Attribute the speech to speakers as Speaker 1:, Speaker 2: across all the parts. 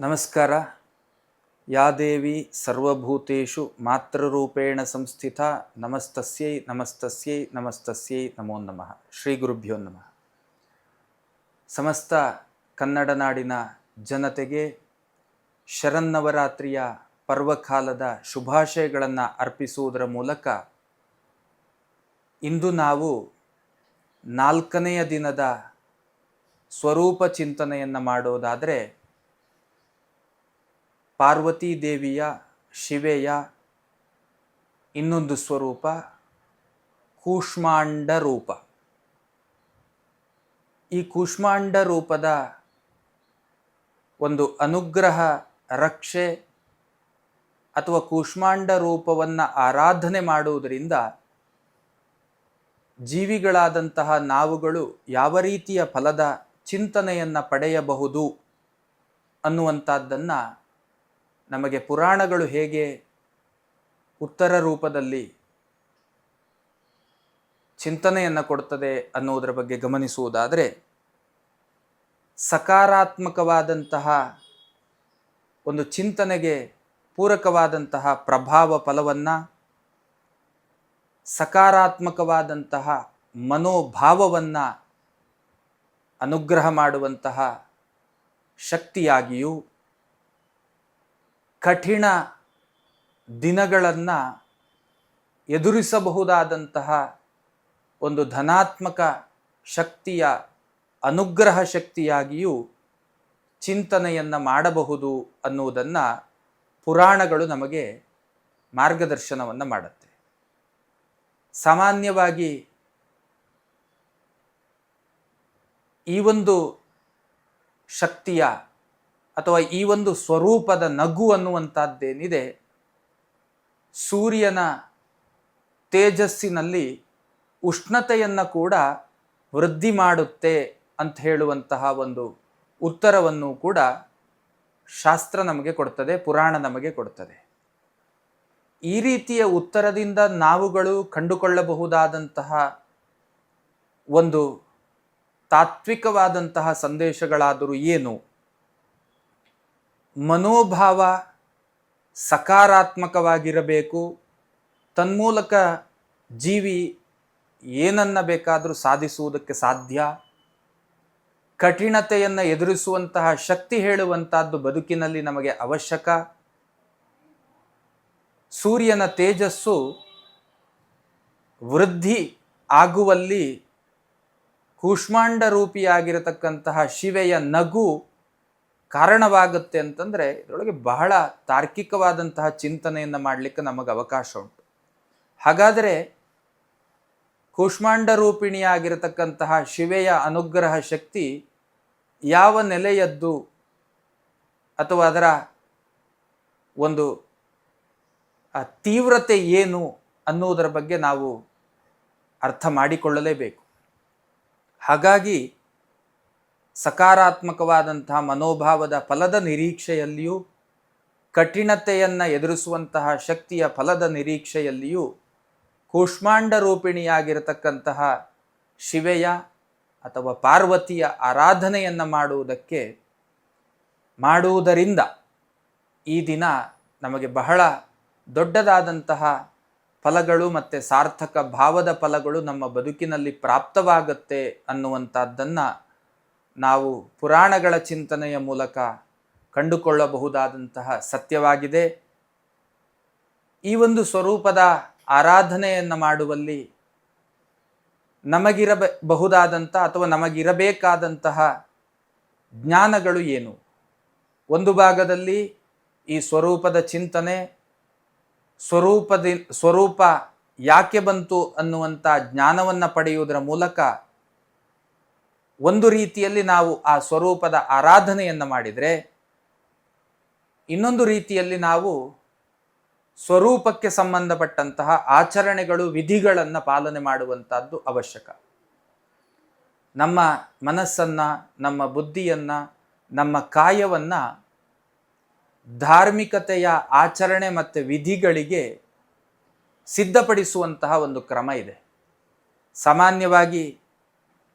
Speaker 1: ನಮಸ್ಕಾರ. ಯಾ ದೇವಿ ಸರ್ವಭೂತೇಷು ಮಾತೃರೂಪೇಣ ಸಂಸ್ಥಿತ ನಮಸ್ತಸ್ಯೈ ನಮಸ್ತಸ್ಯೈ ನಮಸ್ತಸ್ಯೈ ನಮೋ ನಮಃ. ಶ್ರೀ ಗುರುಭ್ಯೋ ನಮಃ. ಸಮಸ್ತ ಕನ್ನಡ ನಾಡಿನ ಜನತೆಗೆ ಶರನ್ನವರಾತ್ರಿಯ ಪರ್ವಕಾಲದ ಶುಭಾಶಯಗಳನ್ನು ಅರ್ಪಿಸುವುದರ ಮೂಲಕ ಇಂದು ನಾವು ನಾಲ್ಕನೆಯ ದಿನದ ಸ್ವರೂಪ ಚಿಂತನೆಯನ್ನು ಮಾಡೋದಾದರೆ ಪಾರ್ವತೀ ದೇವಿಯ ಶಿವೆಯ ಇನ್ನೊಂದು ಸ್ವರೂಪ ಕೂಷ್ಮಾಂಡ ರೂಪ ಈ ಕೂಷ್ಮಾಂಡ ರೂಪದ ಒಂದು ಅನುಗ್ರಹ, ರಕ್ಷೆ ಅಥವಾ ಕೂಷ್ಮಾಂಡ ರೂಪವನ್ನು ಆರಾಧನೆ ಮಾಡುವುದರಿಂದ ಜೀವಿಗಳಾದಂತಹ ನಾವುಗಳು ಯಾವ ರೀತಿಯ ಫಲದ ಚಿಂತನೆಯನ್ನು ಪಡೆಯಬಹುದು ಅನ್ನುವಂಥದ್ದನ್ನು ನಮಗೆ ಪುರಾಣಗಳು ಹೇಗೆ ಉತ್ತರ ರೂಪದಲ್ಲಿ ಚಿಂತನೆಯನ್ನು ಕೊಡ್ತದೆ ಅನ್ನೋದರ ಬಗ್ಗೆ ಗಮನಿಸುವುದಾದರೆ, ಸಕಾರಾತ್ಮಕವಾದಂತಹ ಒಂದು ಚಿಂತನೆಗೆ ಪೂರಕವಾದಂತಹ ಪ್ರಭಾವ ಫಲವನ್ನು, ಸಕಾರಾತ್ಮಕವಾದಂತಹ ಮನೋಭಾವವನ್ನು ಅನುಗ್ರಹ ಮಾಡುವಂತಹ ಶಕ್ತಿಯಾಗಿಯೂ ಕಠಿಣ ದಿನಗಳನ್ನು ಎದುರಿಸಬಹುದಾದಂತಹ ಒಂದು ಧನಾತ್ಮಕ ಶಕ್ತಿಯ ಅನುಗ್ರಹ ಶಕ್ತಿಯಾಗಿಯೂ ಚಿಂತನೆಯನ್ನು ಮಾಡಬಹುದು ಅನ್ನುವುದನ್ನು ಪುರಾಣಗಳು ನಮಗೆ ಮಾರ್ಗದರ್ಶನವನ್ನು ಮಾಡುತ್ತೆ. ಸಾಮಾನ್ಯವಾಗಿ ಈ ಒಂದು ಶಕ್ತಿಯ ಅಥವಾ ಈ ಒಂದು ಸ್ವರೂಪದ ನಗು ಅನ್ನುವಂಥದ್ದೇನಿದೆ, ಸೂರ್ಯನ ತೇಜಸ್ಸಿನಲ್ಲಿ ಉಷ್ಣತೆಯನ್ನು ಕೂಡ ವೃದ್ಧಿ ಮಾಡುತ್ತೆ ಅಂತ ಹೇಳುವಂತಹ ಒಂದು ಉತ್ತರವನ್ನು ಕೂಡ ಶಾಸ್ತ್ರ ನಮಗೆ ಕೊಡ್ತದೆ, ಪುರಾಣ ನಮಗೆ ಕೊಡ್ತದೆ. ಈ ರೀತಿಯ ಉತ್ತರದಿಂದ ನಾವುಗಳು ಕಂಡುಕೊಳ್ಳಬಹುದಾದಂತಹ ಒಂದು ತಾತ್ವಿಕವಾದಂತಹ ಸಂದೇಶಗಳಾದರೂ ಏನು? ಮನೋಭಾವ ಸಕಾರಾತ್ಮಕವಾಗಿರಬೇಕು. ತನ್ಮೂಲಕ ಜೀವಿ ಏನನ್ನ ಬೇಕಾದರೂ ಸಾಧಿಸುವುದಕ್ಕೆ ಸಾಧ್ಯ. ಕಠಿಣತೆಯನ್ನು ಎದುರಿಸುವಂತಹ ಶಕ್ತಿ ಹೇಳುವಂತಹದ್ದು ಬದುಕಿನಲ್ಲಿ ನಮಗೆ ಅವಶ್ಯಕ. ಸೂರ್ಯನ ತೇಜಸ್ಸು ವೃದ್ಧಿ ಆಗುವಲ್ಲಿ ಕೂಷ್ಮಾಂಡ ರೂಪಿಯಾಗಿರತಕ್ಕಂತಹ ಶಿವೆಯ ನಗು ಕಾರಣವಾಗುತ್ತೆ ಅಂತಂದರೆ ಇದರೊಳಗೆ ಬಹಳ ತಾರ್ಕಿಕವಾದಂತಹ ಚಿಂತನೆಯನ್ನು ಮಾಡಲಿಕ್ಕೆ ನಮಗೆ ಅವಕಾಶ ಉಂಟು. ಹಾಗಾದರೆ ಕೂಷ್ಮಾಂಡ ರೂಪಿಣಿಯಾಗಿರತಕ್ಕಂತಹ ಶಿವೆಯ ಅನುಗ್ರಹ ಶಕ್ತಿ ಯಾವ ನೆಲೆಯದ್ದು ಅಥವಾ ಅದರ ಒಂದು ತೀವ್ರತೆ ಏನು ಅನ್ನುವುದರ ಬಗ್ಗೆ ನಾವು ಅರ್ಥ ಮಾಡಿಕೊಳ್ಳಲೇಬೇಕು. ಹಾಗಾಗಿ ಸಕಾರಾತ್ಮಕವಾದಂತಹ ಮನೋಭಾವದ ಫಲದ ನಿರೀಕ್ಷೆಯಲ್ಲಿಯೂ, ಕಠಿಣತೆಯನ್ನು ಎದುರಿಸುವಂತಹ ಶಕ್ತಿಯ ಫಲದ ನಿರೀಕ್ಷೆಯಲ್ಲಿಯೂ ಕೂಷ್ಮಾಂಡ ರೂಪಿಣಿಯಾಗಿರತಕ್ಕಂತಹ ಶಿವೆಯ ಅಥವಾ ಪಾರ್ವತಿಯ ಆರಾಧನೆಯನ್ನು ಮಾಡುವುದಕ್ಕೆ, ಮಾಡುವುದರಿಂದ ಈ ದಿನ ನಮಗೆ ಬಹಳ ದೊಡ್ಡದಾದಂತಹ ಫಲಗಳು ಮತ್ತು ಸಾರ್ಥಕ ಭಾವದ ಫಲಗಳು ನಮ್ಮ ಬದುಕಿನಲ್ಲಿ ಪ್ರಾಪ್ತವಾಗುತ್ತೆ ಅನ್ನುವಂಥದ್ದನ್ನು ನಾವು ಪುರಾಣಗಳ ಚಿಂತನೆಯ ಮೂಲಕ ಕಂಡುಕೊಳ್ಳಬಹುದಾದಂತಹ ಸತ್ಯವಾಗಿದೆ. ಈ ಒಂದು ಸ್ವರೂಪದ ಆರಾಧನೆಯನ್ನು ಮಾಡುವಲ್ಲಿ ನಮಗಿರಬಹುದಾದಂಥ ಅಥವಾ ನಮಗಿರಬೇಕಾದಂತಹ ಜ್ಞಾನಗಳು ಏನು? ಒಂದು ಭಾಗದಲ್ಲಿ ಈ ಸ್ವರೂಪದ ಚಿಂತನೆ, ಸ್ವರೂಪದ, ಸ್ವರೂಪ ಯಾಕೆ ಬಂತು ಅನ್ನುವಂಥ ಜ್ಞಾನವನ್ನು ಪಡೆಯುವುದರ ಮೂಲಕ ಒಂದು ರೀತಿಯಲ್ಲಿ ನಾವು ಆ ಸ್ವರೂಪದ ಆರಾಧನೆಯನ್ನು ಮಾಡಿದರೆ, ಇನ್ನೊಂದು ರೀತಿಯಲ್ಲಿ ನಾವು ಸ್ವರೂಪಕ್ಕೆ ಸಂಬಂಧಪಟ್ಟಂತಹ ಆಚರಣೆಗಳು, ವಿಧಿಗಳನ್ನು ಪಾಲನೆ ಮಾಡುವಂಥದ್ದು ಅವಶ್ಯಕ. ನಮ್ಮ ಮನಸ್ಸನ್ನು, ನಮ್ಮ ಬುದ್ಧಿಯನ್ನು, ನಮ್ಮ ಕಾಯವನ್ನು ಧಾರ್ಮಿಕತೆಯ ಆಚರಣೆ ಮತ್ತು ವಿಧಿಗಳಿಗೆ ಸಿದ್ಧಪಡಿಸುವಂತಹ ಒಂದು ಕ್ರಮ ಇದೆ. ಸಾಮಾನ್ಯವಾಗಿ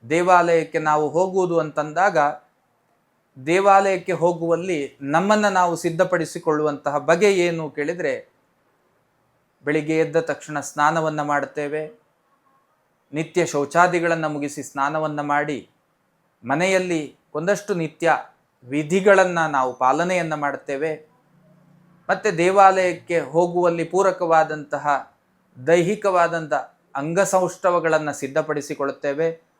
Speaker 1: ದೇವಾಲಯಕ್ಕೆ ನಾವು ಹೋಗುವುದು ಅಂತಂದಾಗ ದೇವಾಲಯಕ್ಕೆ ಹೋಗುವಲ್ಲಿ ನಮ್ಮನ್ನು ನಾವು ಸಿದ್ಧಪಡಿಸಿಕೊಳ್ಳುವಂತಹ ಬಗೆ ಏನು ಕೇಳಿದರೆ ಬೆಳಿಗ್ಗೆ ಎದ್ದ ತಕ್ಷಣ ಸ್ನಾನವನ್ನು ಮಾಡುತ್ತೇವೆ. ನಿತ್ಯ ಶೌಚಾದಿಗಳನ್ನು ಮುಗಿಸಿ ಸ್ನಾನವನ್ನು ಮಾಡಿ ಮನೆಯಲ್ಲಿ ಒಂದಷ್ಟು ನಿತ್ಯ ವಿಧಿಗಳನ್ನು ನಾವು ಪಾಲನೆಯನ್ನು ಮಾಡುತ್ತೇವೆ. ಮತ್ತು ದೇವಾಲಯಕ್ಕೆ ಹೋಗುವಲ್ಲಿ ಪೂರಕವಾದಂತಹ ದೈಹಿಕವಾದಂಥ ಅಂಗಸೌಷ್ಠವಗಳನ್ನು ಸಿದ್ಧಪಡಿಸಿಕೊಳ್ಳುತ್ತೇವೆ.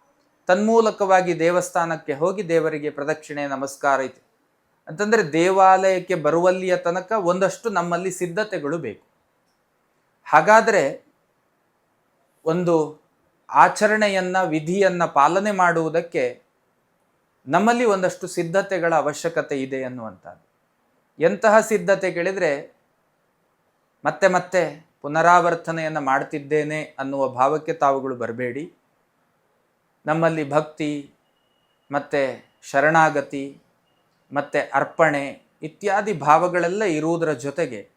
Speaker 1: ತನ್ಮೂಲಕವಾಗಿ ದೇವಸ್ಥಾನಕ್ಕೆ ಹೋಗಿ ದೇವರಿಗೆ ಪ್ರದಕ್ಷಿಣೆ, ನಮಸ್ಕಾರ ಐತೆ. ಅಂತಂದರೆ ದೇವಾಲಯಕ್ಕೆ ಬರುವಲ್ಲಿಯ ತನಕ ಒಂದಷ್ಟು ನಮ್ಮಲ್ಲಿ ಸಿದ್ಧತೆಗಳು ಬೇಕು. ಹಾಗಾದರೆ ಒಂದು ಆಚರಣೆಯನ್ನು, ವಿಧಿಯನ್ನು ಪಾಲನೆ ಮಾಡುವುದಕ್ಕೆ ನಮ್ಮಲ್ಲಿ ಒಂದಷ್ಟು ಸಿದ್ಧತೆಗಳ ಅವಶ್ಯಕತೆ ಇದೆ ಅನ್ನುವಂಥದ್ದು. ಎಂತಹ ಸಿದ್ಧತೆ ಕೇಳಿದರೆ, ಮತ್ತೆ ಮತ್ತೆ ಪುನರಾವರ್ತನೆಯನ್ನು ಮಾಡ್ತಿದ್ದೇನೆ ಅನ್ನುವ ಭಾವಕ್ಕೆ ತಾವುಗಳು ಬರಬೇಡಿ. ನಮ್ಮಲ್ಲಿ ಭಕ್ತಿ, ಮತ್ತು ಶರಣಾಗತಿ, ಮತ್ತು ಅರ್ಪಣೆ ಇತ್ಯಾದಿ ಭಾವಗಳೆಲ್ಲ ಇರುವುದರ ಜೊತೆಗೆ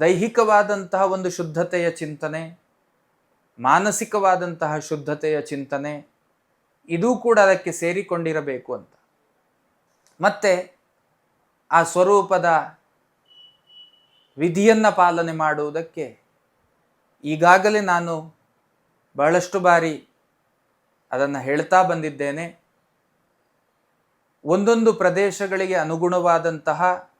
Speaker 1: ದೈಹಿಕವಾದಂತಹ ಒಂದು ಶುದ್ಧತೆಯ ಚಿಂತನೆ, ಮಾನಸಿಕವಾದಂತಹ ಶುದ್ಧತೆಯ ಚಿಂತನೆ, ಇದೂ ಕೂಡ ಅದಕ್ಕೆ ಸೇರಿಕೊಂಡಿರಬೇಕು ಅಂತ. ಮತ್ತೆ ಆ ಸ್ವರೂಪದ ವಿಧಿಯನ್ನು ಪಾಲನೆ ಮಾಡುವುದಕ್ಕೆ ಈಗಾಗಲೇ ನಾನು ಬಹಳಷ್ಟು ಬಾರಿ ಅದನ್ನು ಹೇಳ್ತಾ ಬಂದಿದ್ದೇನೆ. ಒಂದೊಂದು ಪ್ರದೇಶಗಳಿಗೆ ಅನುಗುಣವಾದಂತಹ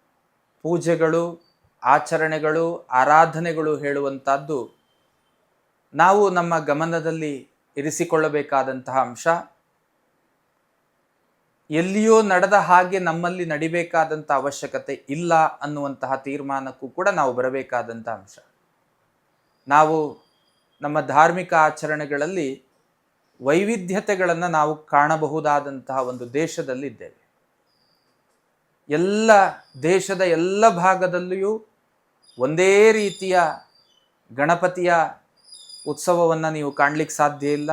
Speaker 1: ಪೂಜೆಗಳು, ಆಚರಣೆಗಳು, ಆರಾಧನೆಗಳು ಹೇಳುವಂಥದ್ದು ನಾವು ನಮ್ಮ ಗಮನದಲ್ಲಿ ಇರಿಸಿಕೊಳ್ಳಬೇಕಾದಂತಹ ಅಂಶ. ಎಲ್ಲಿಯೋ ನಡೆದ ಹಾಗೆ ನಮ್ಮಲ್ಲಿ ನಡಿಬೇಕಾದಂಥ ಅವಶ್ಯಕತೆ ಇಲ್ಲ ಅನ್ನುವಂತಹ ತೀರ್ಮಾನಕ್ಕೂ ಕೂಡ ನಾವು ಬರಬೇಕಾದಂಥ ಅಂಶ. ನಾವು ನಮ್ಮ ಧಾರ್ಮಿಕ ಆಚರಣೆಗಳಲ್ಲಿ ವೈವಿಧ್ಯತೆಗಳನ್ನು ನಾವು ಕಾಣಬಹುದಾದಂತಹ ಒಂದು ದೇಶದಲ್ಲಿದ್ದೇವೆ. ಎಲ್ಲ ದೇಶದ ಎಲ್ಲ ಭಾಗದಲ್ಲಿಯೂ ಒಂದೇ ರೀತಿಯ ಗಣಪತಿಯ ಉತ್ಸವವನ್ನು ನೀವು ಕಾಣಲಿಕ್ಕೆ ಸಾಧ್ಯ ಇಲ್ಲ.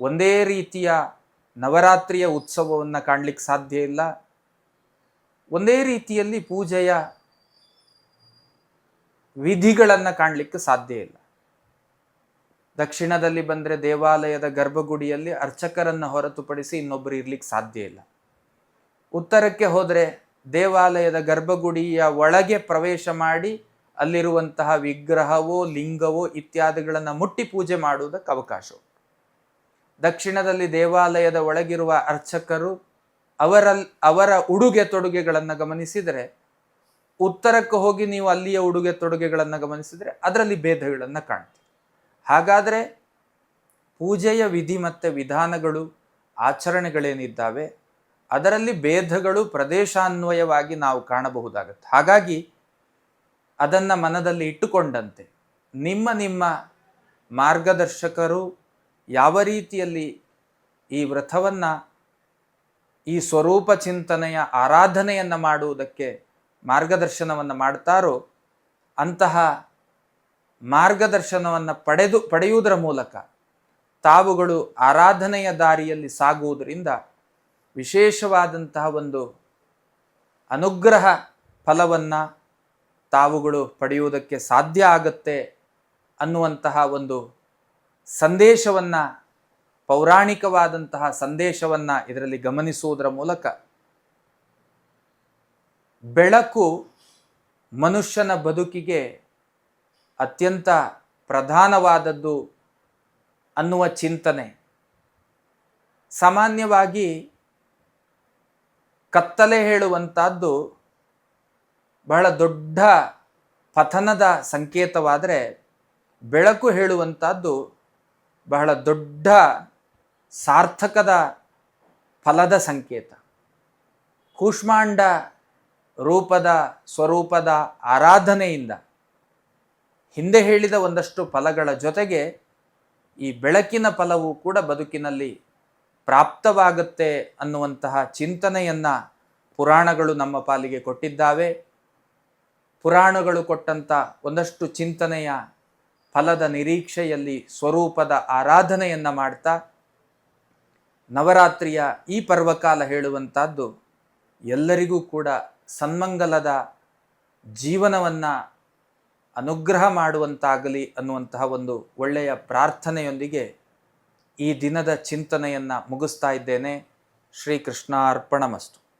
Speaker 1: ಒಂದೇ ರೀತಿಯ ನವರಾತ್ರಿಯ ಉತ್ಸವವನ್ನು ಕಾಣಲಿಕ್ಕೆ ಸಾಧ್ಯ ಇಲ್ಲ. ಒಂದೇ ರೀತಿಯಲ್ಲಿ ಪೂಜೆಯ ವಿಧಿಗಳನ್ನು ಕಾಣಲಿಕ್ಕೆ ಸಾಧ್ಯ ಇಲ್ಲ. ದಕ್ಷಿಣದಲ್ಲಿ ಬಂದರೆ ದೇವಾಲಯದ ಗರ್ಭಗುಡಿಯಲ್ಲಿ ಅರ್ಚಕರನ್ನು ಹೊರತುಪಡಿಸಿ ಇನ್ನೊಬ್ಬರು ಇರ್ಲಿಕ್ಕೆ ಸಾಧ್ಯ ಇಲ್ಲ. ಉತ್ತರಕ್ಕೆ ಹೋದರೆ ದೇವಾಲಯದ ಗರ್ಭಗುಡಿಯ ಒಳಗೆ ಪ್ರವೇಶ ಮಾಡಿ ಅಲ್ಲಿರುವಂತಹ ವಿಗ್ರಹವೋ, ಲಿಂಗವೋ ಇತ್ಯಾದಿಗಳನ್ನು ಮುಟ್ಟಿ ಪೂಜೆ ಮಾಡುವುದಕ್ಕೆ ಅವಕಾಶ ದಕ್ಷಿಣದಲ್ಲಿ ದೇವಾಲಯದ ಒಳಗಿರುವ ಅರ್ಚಕರು ಅವರ ಅವರ ಉಡುಗೆ ತೊಡುಗೆಗಳನ್ನು ಗಮನಿಸಿದರೆ, ಉತ್ತರಕ್ಕೆ ಹೋಗಿ ನೀವು ಅಲ್ಲಿಯ ಉಡುಗೆ ತೊಡುಗೆಗಳನ್ನು ಗಮನಿಸಿದರೆ ಅದರಲ್ಲಿ ಭೇದಗಳನ್ನು ಕಾಣ್ತೀವಿ. ಹಾಗಾದರೆ ಪೂಜೆಯ ವಿಧಿ ಮತ್ತು ವಿಧಾನಗಳು, ಆಚರಣೆಗಳೇನಿದ್ದಾವೆ? ಅದರಲ್ಲಿ ಭೇದಗಳು ಪ್ರದೇಶಾನ್ವಯವಾಗಿ ನಾವು ಕಾಣಬಹುದಾಗುತ್ತೆ. ಹಾಗಾಗಿ ಅದನ್ನು ಮನದಲ್ಲಿ ಇಟ್ಟುಕೊಂಡಂತೆ. ನಿಮ್ಮ ನಿಮ್ಮ ಮಾರ್ಗದರ್ಶಕರು ಯಾವ ರೀತಿಯಲ್ಲಿ ಈ ವ್ರತವನ್ನು, ಈ ಸ್ವರೂಪ ಚಿಂತನೆಯ ಆರಾಧನೆಯನ್ನು ಮಾಡುವುದಕ್ಕೆ ಮಾರ್ಗದರ್ಶನವನ್ನು ಮಾಡ್ತಾರೋ, ಅಂತಹ ಮಾರ್ಗದರ್ಶನವನ್ನು ಪಡೆದು, ಪಡೆಯುವುದರ ಮೂಲಕ ತಾವುಗಳು ಆರಾಧನೆಯ ದಾರಿಯಲ್ಲಿ ಸಾಗುವುದರಿಂದ ವಿಶೇಷವಾದಂತಹ ಒಂದು ಅನುಗ್ರಹ ಫಲವನ್ನು ತಾವುಗಳು ಪಡೆಯುವುದಕ್ಕೆ ಸಾಧ್ಯ ಆಗುತ್ತೆ ಅನ್ನುವಂತಹ ಒಂದು ಸಂದೇಶವನ್ನು, ಪೌರಾಣಿಕವಾದಂತಹ ಸಂದೇಶವನ್ನು ಇದರಲ್ಲಿ ಗಮನಿಸುವುದರ ಮೂಲಕ ಬೆಳಕು ಮನುಷ್ಯನ ಬದುಕಿಗೆ ಅತ್ಯಂತ ಪ್ರಧಾನವಾದದ್ದು ಅನ್ನುವ ಚಿಂತನೆ. ಸಾಮಾನ್ಯವಾಗಿ ಕತ್ತಲೆ ಹೇಳುವಂಥದ್ದು ಬಹಳ ದೊಡ್ಡ ಪತನದ ಸಂಕೇತವಾದರೆ ಬೆಳಕು ಹೇಳುವಂಥದ್ದು ಬಹಳ ದೊಡ್ಡ ಸಾರ್ಥಕದ ಫಲದ ಸಂಕೇತ. ಕೂಷ್ಮಾಂಡ ರೂಪದ ಸ್ವರೂಪದ ಆರಾಧನೆಯಿಂದ. ಹಿಂದೆ ಹೇಳಿದ ಒಂದಷ್ಟು ಫಲಗಳ ಜೊತೆಗೆ ಈ ಬೆಳಕಿನ ಫಲವು ಕೂಡ ಬದುಕಿನಲ್ಲಿ ಪ್ರಾಪ್ತವಾಗುತ್ತೆ ಅನ್ನುವಂತಹ ಚಿಂತನೆಯನ್ನು ಪುರಾಣಗಳು ನಮ್ಮ ಪಾಲಿಗೆ ಕೊಟ್ಟಿದ್ದಾವೆ. ಪುರಾಣಗಳು ಕೊಟ್ಟಂಥ ಒಂದಷ್ಟು ಚಿಂತನೆಯ ಫಲದ ನಿರೀಕ್ಷೆಯಲ್ಲಿ ಸ್ವರೂಪದ ಆರಾಧನೆಯನ್ನು ಮಾಡ್ತಾ ನವರಾತ್ರಿಯ ಈ ಪರ್ವಕಾಲ ಹೇಳುವಂಥದ್ದು ಎಲ್ಲರಿಗೂ ಕೂಡ ಸನ್ಮಂಗಲದ ಜೀವನವನ್ನು ಅನುಗ್ರಹ ಮಾಡುವಂತಾಗಲಿ ಅನ್ನುವಂತಹ ಒಂದು ಒಳ್ಳೆಯ ಪ್ರಾರ್ಥನೆಯೊಂದಿಗೆ ಈ ದಿನದ ಚಿಂತನೆಯನ್ನು ಮುಗಿಸ್ತಾ ಇದ್ದೇನೆ. ಶ್ರೀಕೃಷ್ಣಾರ್ಪಣಮಸ್ತು.